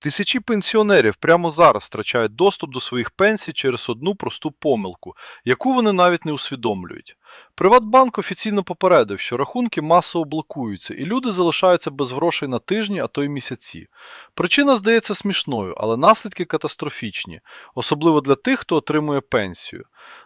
Тисячі пенсіонерів прямо зараз втрачають доступ до своїх пенсій через одну просту помилку, яку вони навіть не усвідомлюють. Приватбанк офіційно попередив, що рахунки масово блокуються, і люди залишаються без грошей на тижні, а то й місяці. Причина здається смішною, але наслідки катастрофічні, особливо для тих, хто отримує пенсію.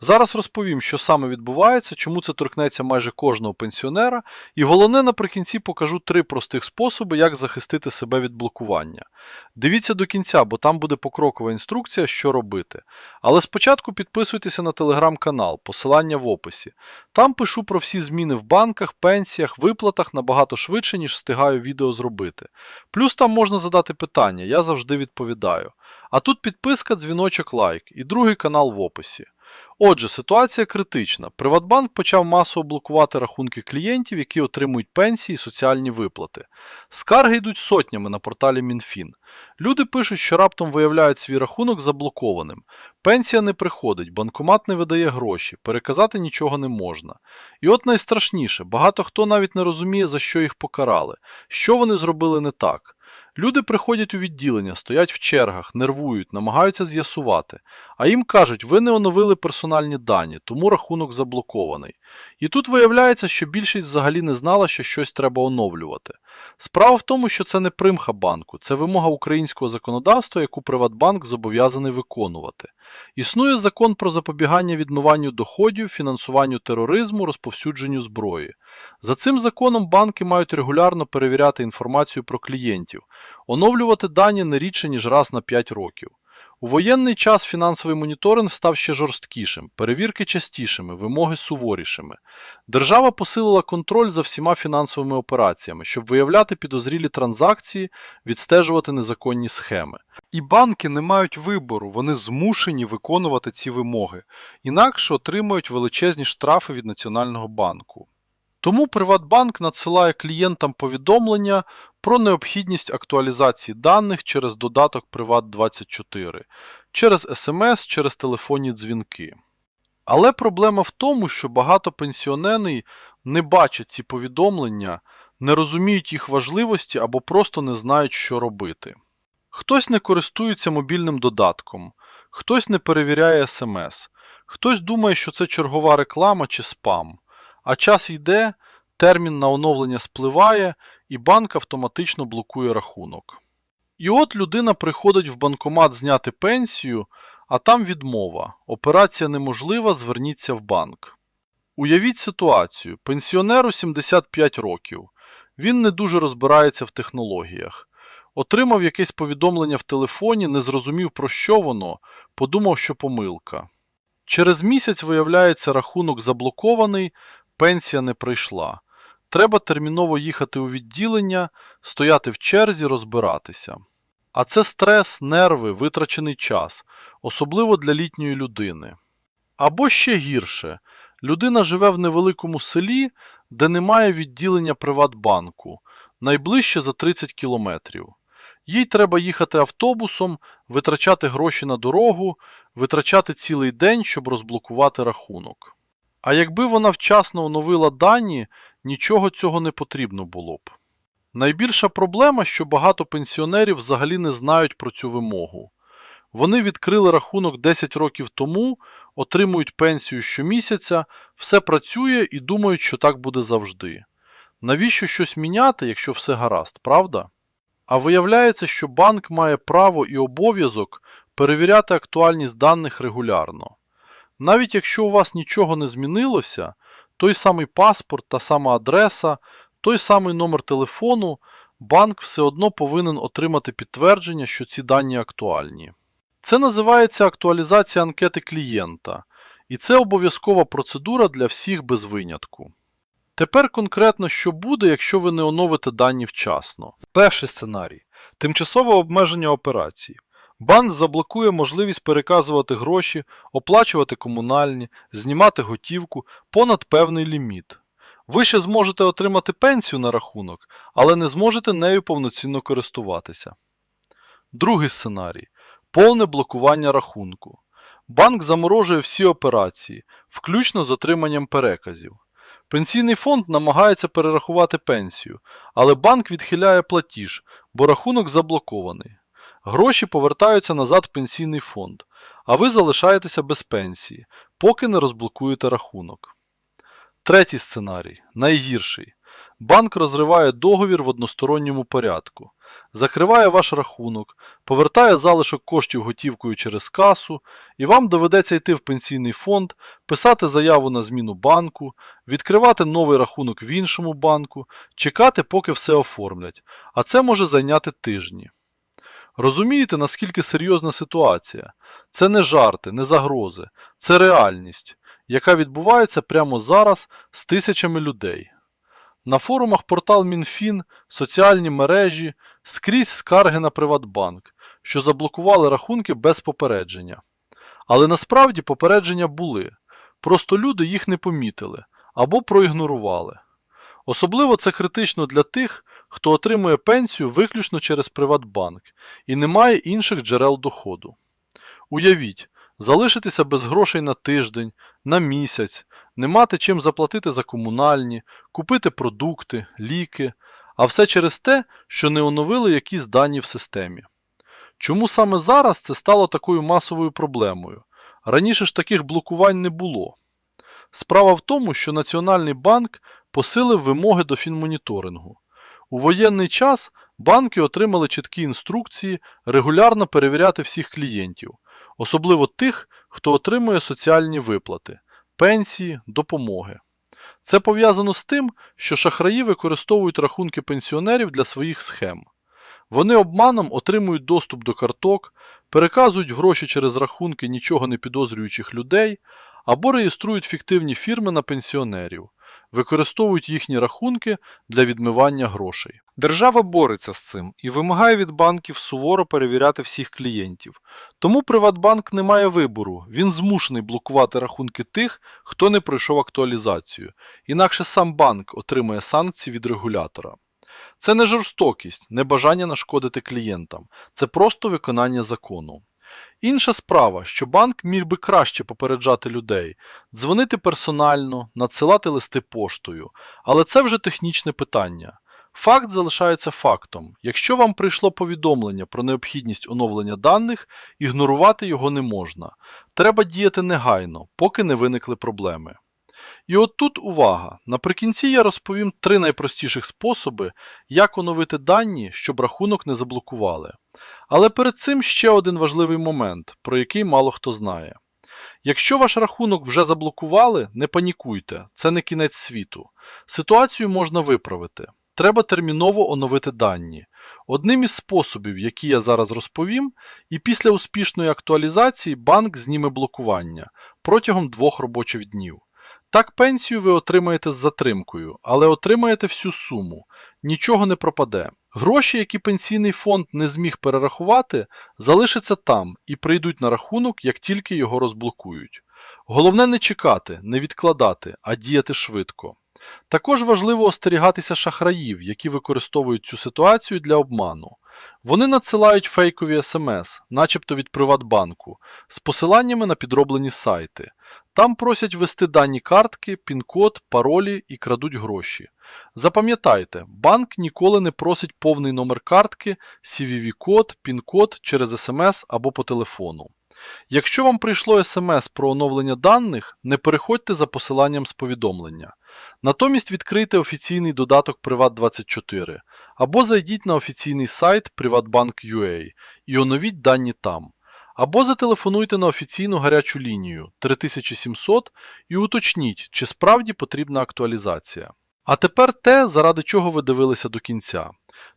Зараз розповім, що саме відбувається, чому це торкнеться майже кожного пенсіонера, і головне наприкінці покажу три простих способи, як захистити себе від блокування. Дивіться до кінця, бо там буде покрокова інструкція, що робити. Але спочатку підписуйтеся на телеграм-канал, посилання в описі. Там пишу про всі зміни в банках, пенсіях, виплатах набагато швидше, ніж встигаю відео зробити. Плюс там можна задати питання, я завжди відповідаю. А тут підписка, дзвіночок, лайк і другий канал в описі. Отже, ситуація критична. Приватбанк почав масово блокувати рахунки клієнтів, які отримують пенсії і соціальні виплати. Скарги йдуть сотнями на порталі МінФін. Люди пишуть, що раптом виявляють свій рахунок заблокованим. Пенсія не приходить, банкомат не видає гроші, переказати нічого не можна. І от найстрашніше, багато хто навіть не розуміє, за що їх покарали, що вони зробили не так. Люди приходять у відділення, стоять в чергах, нервують, намагаються з'ясувати, а їм кажуть, ви не оновили персональні дані, тому рахунок заблокований. І тут виявляється, що більшість взагалі не знала, що щось треба оновлювати. Справа в тому, що це не примха банку, це вимога українського законодавства, яку Приватбанк зобов'язаний виконувати. Існує закон про запобігання відмиванню доходів, фінансуванню тероризму, розповсюдженню зброї. За цим законом банки мають регулярно перевіряти інформацію про клієнтів, оновлювати дані не рідше, ніж раз на 5 років. У воєнний час фінансовий моніторинг став ще жорсткішим, перевірки частішими, вимоги суворішими. Держава посилила контроль за всіма фінансовими операціями, щоб виявляти підозрілі транзакції, відстежувати незаконні схеми. І банки не мають вибору, вони змушені виконувати ці вимоги, інакше отримують величезні штрафи від Національного банку. Тому Приватбанк надсилає клієнтам повідомлення про необхідність актуалізації даних через додаток Приват24, через SMS, через телефонні дзвінки. Але проблема в тому, що багато пенсіонерів не бачать ці повідомлення, не розуміють їх важливості або просто не знають, що робити. Хтось не користується мобільним додатком, хтось не перевіряє SMS, хтось думає, що це чергова реклама чи спам. А час йде, термін на оновлення спливає, і банк автоматично блокує рахунок. І от людина приходить в банкомат зняти пенсію, а там відмова. Операція неможлива, зверніться в банк. Уявіть ситуацію: пенсіонеру 75 років. Він не дуже розбирається в технологіях. Отримав якесь повідомлення в телефоні, не зрозумів про що воно, подумав, що помилка. Через місяць, виявляється, рахунок заблокований, пенсія не прийшла. Треба терміново їхати у відділення, стояти в черзі, розбиратися. А це стрес, нерви, витрачений час, особливо для літньої людини. Або ще гірше, людина живе в невеликому селі, де немає відділення Приватбанку, найближче за 30 кілометрів. Їй треба їхати автобусом, витрачати гроші на дорогу, витрачати цілий день, щоб розблокувати рахунок. А якби вона вчасно оновила дані, нічого цього не потрібно було б. Найбільша проблема, що багато пенсіонерів взагалі не знають про цю вимогу. Вони відкрили рахунок 10 років тому, отримують пенсію щомісяця, все працює і думають, що так буде завжди. Навіщо щось міняти, якщо все гаразд, правда? А виявляється, що банк має право і обов'язок перевіряти актуальність даних регулярно. Навіть якщо у вас нічого не змінилося, той самий паспорт, та сама адреса, той самий номер телефону, банк все одно повинен отримати підтвердження, що ці дані актуальні. Це називається актуалізація анкети клієнта, і це обов'язкова процедура для всіх без винятку. Тепер конкретно, що буде, якщо ви не оновите дані вчасно. Перший сценарій тимчасове обмеження операцій. Банк заблокує можливість переказувати гроші, оплачувати комунальні, знімати готівку понад певний ліміт. Ви ще зможете отримати пенсію на рахунок, але не зможете нею повноцінно користуватися. Другий сценарій повне блокування рахунку. Банк заморожує всі операції, включно з отриманням переказів. Пенсійний фонд намагається перерахувати пенсію, але банк відхиляє платіж, бо рахунок заблокований. Гроші повертаються назад в пенсійний фонд, а ви залишаєтеся без пенсії, поки не розблокуєте рахунок. Третій сценарій найгірший. Банк розриває договір в односторонньому порядку, закриває ваш рахунок, повертає залишок коштів готівкою через касу, і вам доведеться йти в пенсійний фонд, писати заяву на зміну банку, відкривати новий рахунок в іншому банку, чекати, поки все оформлять, а це може зайняти тижні. Розумієте, наскільки серйозна ситуація? Це не жарти, не загрози, це реальність, яка відбувається прямо зараз з тисячами людей. На форумах портал Мінфін, соціальні мережі, скрізь скарги на Приватбанк, що заблокували рахунки без попередження. Але насправді попередження були, просто люди їх не помітили або проігнорували. Особливо це критично для тих, хто отримує пенсію виключно через Приватбанк і не має інших джерел доходу. Уявіть, залишитися без грошей на тиждень, на місяць, не мати чим заплатити за комунальні, купити продукти, ліки, а все через те, що не оновили якісь дані в системі. Чому саме зараз це стало такою масовою проблемою? Раніше ж таких блокувань не було. Справа в тому, що Національний банк посилив вимоги до фінмоніторингу. У воєнний час банки отримали чіткі інструкції регулярно перевіряти всіх клієнтів, особливо тих, хто отримує соціальні виплати, пенсії, допомоги. Це пов'язано з тим, що шахраї використовують рахунки пенсіонерів для своїх схем. Вони обманом отримують доступ до карток, переказують гроші через рахунки нічого не підозрюючих людей або реєструють фіктивні фірми на пенсіонерів, використовують їхні рахунки для відмивання грошей. Держава бореться з цим і вимагає від банків суворо перевіряти всіх клієнтів. Тому Приватбанк не має вибору, він змушений блокувати рахунки тих, хто не пройшов актуалізацію, інакше сам банк отримає санкції від регулятора. Це не жорстокість, не бажання нашкодити клієнтам, це просто виконання закону. Інша справа, що банк міг би краще попереджати людей, дзвонити персонально, надсилати листи поштою, але це вже технічне питання. Факт залишається фактом. Якщо вам прийшло повідомлення про необхідність оновлення даних, ігнорувати його не можна. Треба діяти негайно, поки не виникли проблеми. І от тут увага. Наприкінці я розповім три найпростіших способи, як оновити дані, щоб рахунок не заблокували. Але перед цим ще один важливий момент, про який мало хто знає. Якщо ваш рахунок вже заблокували, не панікуйте, це не кінець світу. Ситуацію можна виправити. Треба терміново оновити дані. Одним із способів, які я зараз розповім, і після успішної актуалізації банк зніме блокування протягом двох робочих днів. Так пенсію ви отримаєте з затримкою, але отримаєте всю суму, нічого не пропаде. Гроші, які пенсійний фонд не зміг перерахувати, залишаться там і прийдуть на рахунок, як тільки його розблокують. Головне не чекати, не відкладати, а діяти швидко. Також важливо остерігатися шахраїв, які використовують цю ситуацію для обману. Вони надсилають фейкові смс, начебто від Приватбанку, з посиланнями на підроблені сайти. Там просять ввести дані картки, пін-код, паролі і крадуть гроші. Запам'ятайте, банк ніколи не просить повний номер картки, CVV-код, пін-код через смс або по телефону. Якщо вам прийшло смс про оновлення даних, не переходьте за посиланням з повідомлення. Натомість відкрийте офіційний додаток Privat24 або зайдіть на офіційний сайт privatbank.ua і оновіть дані там. Або зателефонуйте на офіційну гарячу лінію 3700 і уточніть, чи справді потрібна актуалізація. А тепер те, заради чого ви дивилися до кінця.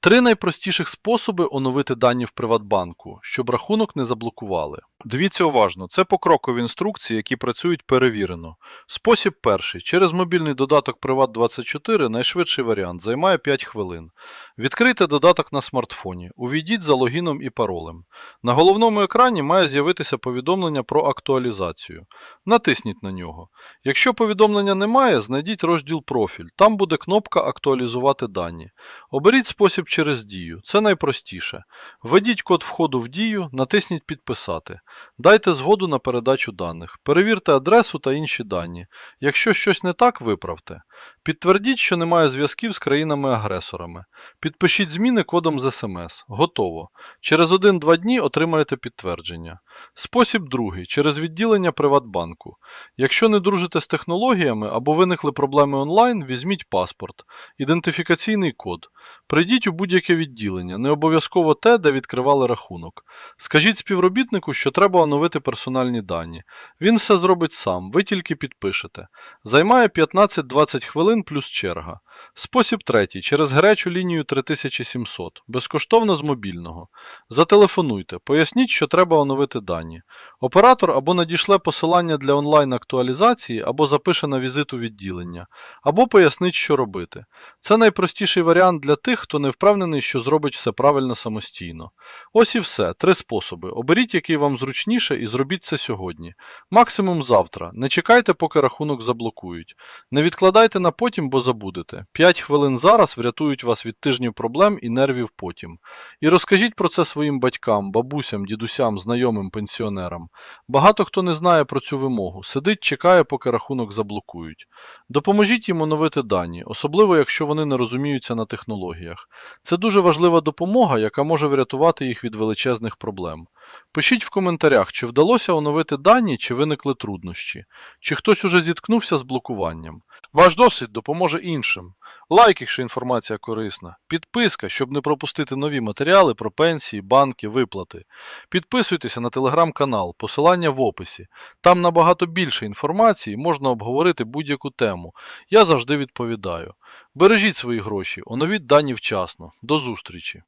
Три найпростіших способи оновити дані в Приватбанку, щоб рахунок не заблокували. Дивіться уважно, це покрокові інструкції, які працюють перевірено. Спосіб перший. Через мобільний додаток Privat24 найшвидший варіант займає 5 хвилин. Відкрийте додаток на смартфоні, увійдіть за логіном і паролем. На головному екрані має з'явитися повідомлення про актуалізацію. Натисніть на нього. Якщо повідомлення немає, знайдіть розділ Профіль. Там буде кнопка Актуалізувати дані. Оберіть спосіб через дію. Це найпростіше. Введіть код входу в дію, натисніть Підписати. Дайте згоду на передачу даних. Перевірте адресу та інші дані. Якщо щось не так, виправте. Підтвердіть, що немає зв'язків з країнами-агресорами. Підпишіть зміни кодом з СМС. Готово. Через 1-2 дні отримаєте підтвердження. Спосіб другий через відділення Приватбанку. Якщо не дружите з технологіями або виникли проблеми онлайн, візьміть паспорт, ідентифікаційний код. Прийдіть у будь-яке відділення, не обов'язково те, де відкривали рахунок. Скажіть співробітнику, що треба оновити персональні дані. Він все зробить сам, ви тільки підпишете. Займає 15-20 хвилин плюс черга. Спосіб третій через гарячу лінію 3700, безкоштовно з мобільного. Зателефонуйте, поясніть, що треба оновити дані. Оператор або надішле посилання для онлайн-актуалізації, або запише на візит у відділення, або пояснить, що робити. Це найпростіший варіант для тих, хто не впевнений, що зробить все правильно самостійно. Ось і все. Три способи. Оберіть, який вам зручніше, і зробіть це сьогодні. Максимум завтра. Не чекайте, поки рахунок заблокують. Не відкладайте на потім, бо забудете. 5 хвилин зараз врятують вас від тижнів проблем і нервів потім. І розкажіть про це своїм батькам, бабусям, дідусям, знайомим, пенсіонерам. Багато хто не знає про цю вимогу. Сидить, чекає, поки рахунок заблокують. Допоможіть їм оновити дані, особливо якщо вони не розуміються на технологіях. Це дуже важлива допомога, яка може врятувати їх від величезних проблем. Пишіть в коментарях, чи вдалося оновити дані, чи виникли труднощі, чи хтось уже зіткнувся з блокуванням. Ваш досвід допоможе іншим. Лайк, якщо інформація корисна. Підписка, щоб не пропустити нові матеріали про пенсії, банки, виплати. Підписуйтеся на телеграм-канал, посилання в описі. Там набагато більше інформації, можна обговорити будь-яку тему. Я завжди відповідаю. Бережіть свої гроші, оновіть дані вчасно. До зустрічі!